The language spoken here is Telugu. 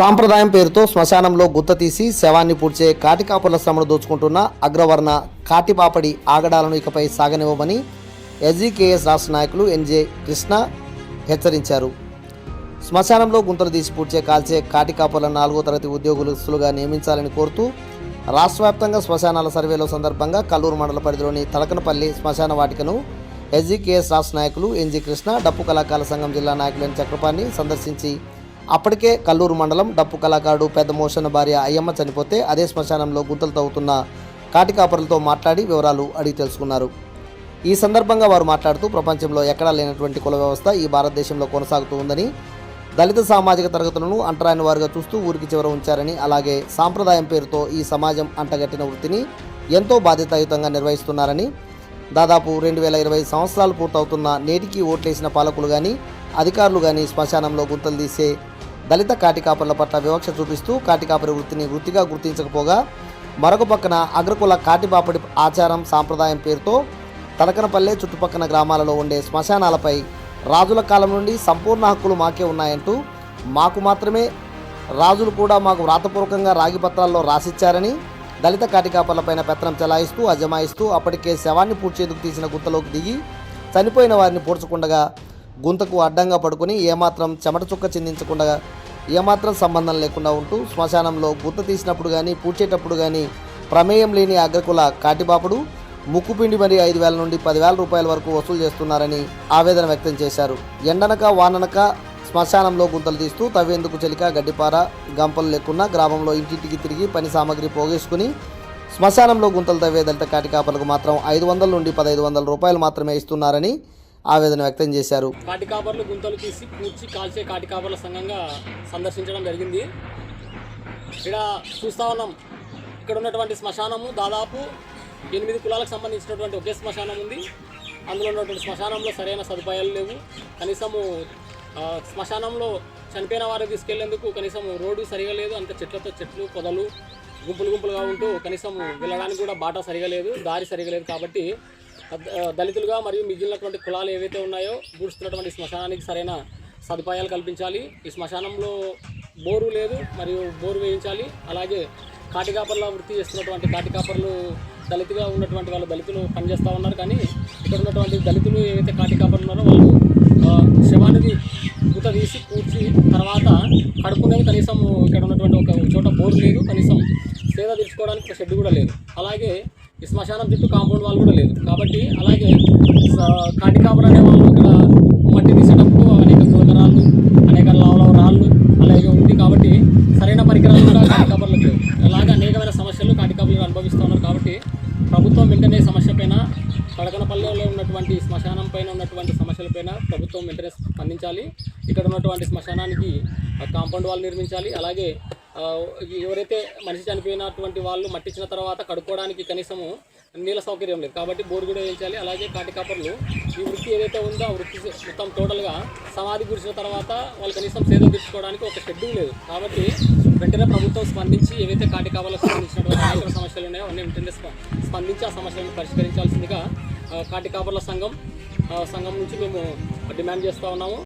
సాంప్రదాయం పేరుతో శ్మశానంలో గుత్త తీసి శవాన్ని పూడ్చే కాటికాపుల శ్రమను దోచుకుంటున్న అగ్రవర్ణ కాటిపాపడి ఆగడాలను ఇకపై సాగనివ్వమని ఎస్జీకేఎస్ రాష్ట్ర నాయకులు ఎన్జే కృష్ణ హెచ్చరించారు. శ్మశానంలో గుంతలు తీసి పూడ్చే కాల్చే కాటికాపుల నాలుగో తరగతి ఉద్యోగులుగా నియమించాలని కోరుతూ రాష్ట్ర వ్యాప్తంగా శ్మశానాల సర్వేలో సందర్భంగా కల్లూరు మండల పరిధిలోని తలకనపల్లి శ్మశాన వాటికను ఎస్జీకేఎస్ రాష్ట్ర నాయకులు ఎన్జీ కృష్ణ డప్పు కళాకారుల సంఘం జిల్లా నాయకులైన చక్రపాణి సందర్శించి అప్పటికే కల్లూరు మండలం డప్పు కళాకారుడు పెద్ద మోషన్ భార్య అయ్యమ్మ చనిపోతే అదే శ్మశానంలో గుంతలు తవ్వుతున్న కాటికాపరులతో మాట్లాడి వివరాలు అడిగి తెలుసుకున్నారు. ఈ సందర్భంగా వారు మాట్లాడుతూ ప్రపంచంలో ఎక్కడా లేనటువంటి కుల వ్యవస్థ ఈ భారతదేశంలో కొనసాగుతూ ఉందని దళిత సామాజిక తరగతులను అంటరాని వారుగా చూస్తూ ఊరికి చివర ఉంచారని అలాగే సాంప్రదాయం పేరుతో ఈ సమాజం అంటగట్టిన వృత్తిని ఎంతో బాధ్యతాయుతంగా నిర్వహిస్తున్నారని దాదాపు రెండు వేల ఇరవై సంవత్సరాలు పూర్తవుతున్న నేటికి ఓట్లేసిన పాలకులు కానీ అధికారులు కానీ శ్మశానంలో గుంతలు తీసే దళిత కాటికాపర్ల పట్ల వివక్ష చూపిస్తూ కాటికాపరి వృత్తిని వృత్తిగా గుర్తించకపోగా మరొక పక్కన అగ్రకుల కాటిబాపడి ఆచారం సాంప్రదాయం పేరుతో తలకనపల్లె చుట్టుపక్కల గ్రామాలలో ఉండే శ్మశానాలపై రాజుల కాలం నుండి సంపూర్ణ హక్కులు మాకే ఉన్నాయంటూ మాకు మాత్రమే రాజులు కూడా మాకు వ్రాతపూర్వకంగా రాగి పత్రాల్లో రాసిచ్చారని దళిత కాటికాపర్లపైన పెత్తనం చెలాయిస్తూ అజమాయిస్తూ అప్పటికే శవాన్ని పూడ్చేందుకు తీసిన గుంతలోకి దిగి చనిపోయిన వారిని పూడ్చకుండగా గుంతకు అడ్డంగా పడుకొని ఏమాత్రం చెమట చుక్క చిందించకుండా ఏమాత్రం సంబంధం లేకుండా ఉంటూ శ్మశానంలో గుంత తీసినప్పుడు కానీ పూడ్చేటప్పుడు కానీ ప్రమేయం లేని అగ్రకుల కాటిబాపుడు ముక్కుపిండి మరి ఐదు వేల నుండి పదివేల రూపాయల వరకు వసూలు చేస్తున్నారని ఆవేదన వ్యక్తం చేశారు. ఎండనక వాననక శ్మశానంలో గుంతలు తీస్తూ తవ్వేందుకు చెలిక గడ్డిపార గంపలు లేకున్నా గ్రామంలో ఇంటింటికి తిరిగి పని సామాగ్రి పోగేసుకుని శ్మశానంలో గుంతలు తవ్వే దళిత కాటికాపలకు మాత్రం ఐదు వందల నుండి పదహైదు వందల రూపాయలు మాత్రమే ఇస్తున్నారని ఆవేదన వ్యక్తం చేశారు. కాటికాపర్లు గుంతలు తీసి పూడ్చి కాల్చే కాటికాపర్ల సంఘంగా సందర్శించడం జరిగింది. ఇక్కడ చూస్తా ఉన్నాం. ఇక్కడ ఉన్నటువంటి శ్మశానము దాదాపు ఎనిమిది కులాలకు సంబంధించినటువంటి ఒకే శ్మశానం ఉంది. అందులో ఉన్నటువంటి శ్మశానంలో సరైన సదుపాయాలు లేవు. కనీసము శ్మశానంలో చనిపోయిన వారికి తీసుకెళ్ళేందుకు కనీసం రోడ్డు సరిగా లేదు. అంత చెట్లతో చెట్లు పొదలు గుంపులు గుంపులుగా ఉంటూ కనీసం వెళ్ళడానికి కూడా బాట సరిగా లేదు దారి సరిగా లేదు కాబట్టి దళితులుగా మరియు మిగిలినటువంటి కులాలు ఏవైతే ఉన్నాయో గుడుస్తున్నటువంటి శ్మశానానికి సరైన సదుపాయాలు కల్పించాలి. ఈ శ్మశానంలో బోరు లేదు మరియు బోరు వేయించాలి. అలాగే కాటికాపర్ల వృత్తి చేస్తున్నటువంటి కాటికాపర్లు దళితుగా ఉన్నటువంటి వాళ్ళు దళితులు పనిచేస్తూ ఉన్నారు. కానీ ఇక్కడ ఉన్నటువంటి దళితులు ఏవైతే కాటికాపర్లు ఉన్నారో వాళ్ళు శవానికి గుత తీసి పూడ్చి తర్వాత కడుక్కునేది కనీసం ఇక్కడ ఉన్నటువంటి ఒక చోట బోరు లేదు. కనీసం సేద తీర్చుకోవడానికి ఒక షెడ్ కూడా లేదు. అలాగే ఈ శ్మశానం చుట్టూ కాంపౌండ్ వాళ్ళు కూడా లేదు కాబట్టి అలాగే కాటి కాపర్ అనే వాళ్ళు ఇక్కడ మట్టి తీసేటప్పుడు అనేక గులకరాళ్ళు అనేక లావలవ రాళ్ళు అలాగే ఉంది కాబట్టి సరైన పరికరాలు కూడా కాటికాపర్లకు లేవు. అలాగే అనేకమైన సమస్యలు కాటికాపర్లు అనుభవిస్తూ ఉన్నారు కాబట్టి ప్రభుత్వం వెంటనే సమస్య పైన కడకనపల్లెలో ఉన్నటువంటి శ్మశానం పైన ఉన్నటువంటి సమస్యలపైన ప్రభుత్వం వెంటనే స్పందించాలి. ఇక్కడ ఉన్నటువంటి శ్మశానానికి కాంపౌండ్ వాళ్ళు నిర్మించాలి. అలాగే ఎవరైతే మనిషి చనిపోయినటువంటి వాళ్ళు మట్టించిన తర్వాత కడుక్కోవడానికి కనీసము నీళ్ళ సౌకర్యం లేదు. కాబట్టి బోర్ కూడా వేయించాలి. అలాగే కాటికాపర్లు ఈ వృత్తి ఏదైతే ఉందో ఆ వృత్తి మొత్తం టోటల్గా సమాధి గురిచిన తర్వాత వాళ్ళు కనీసం సేద తీర్చుకోవడానికి ఒక షెడ్యూల్ లేదు. కాబట్టి వెంటనే ప్రభుత్వం స్పందించి ఏవైతే కాటికాపర్లకు సంబంధించినటువంటి అనేక సమస్యలు ఉన్నాయో అన్ని వెంటనే స్పందించి ఆ సమస్యలను పరిష్కరించాల్సిందిగా కాటి కాటికాపర్ల సంఘం ఆ, సంఘం నుంచి మేము డిమాండ్ చేస్తూ ఉన్నాము.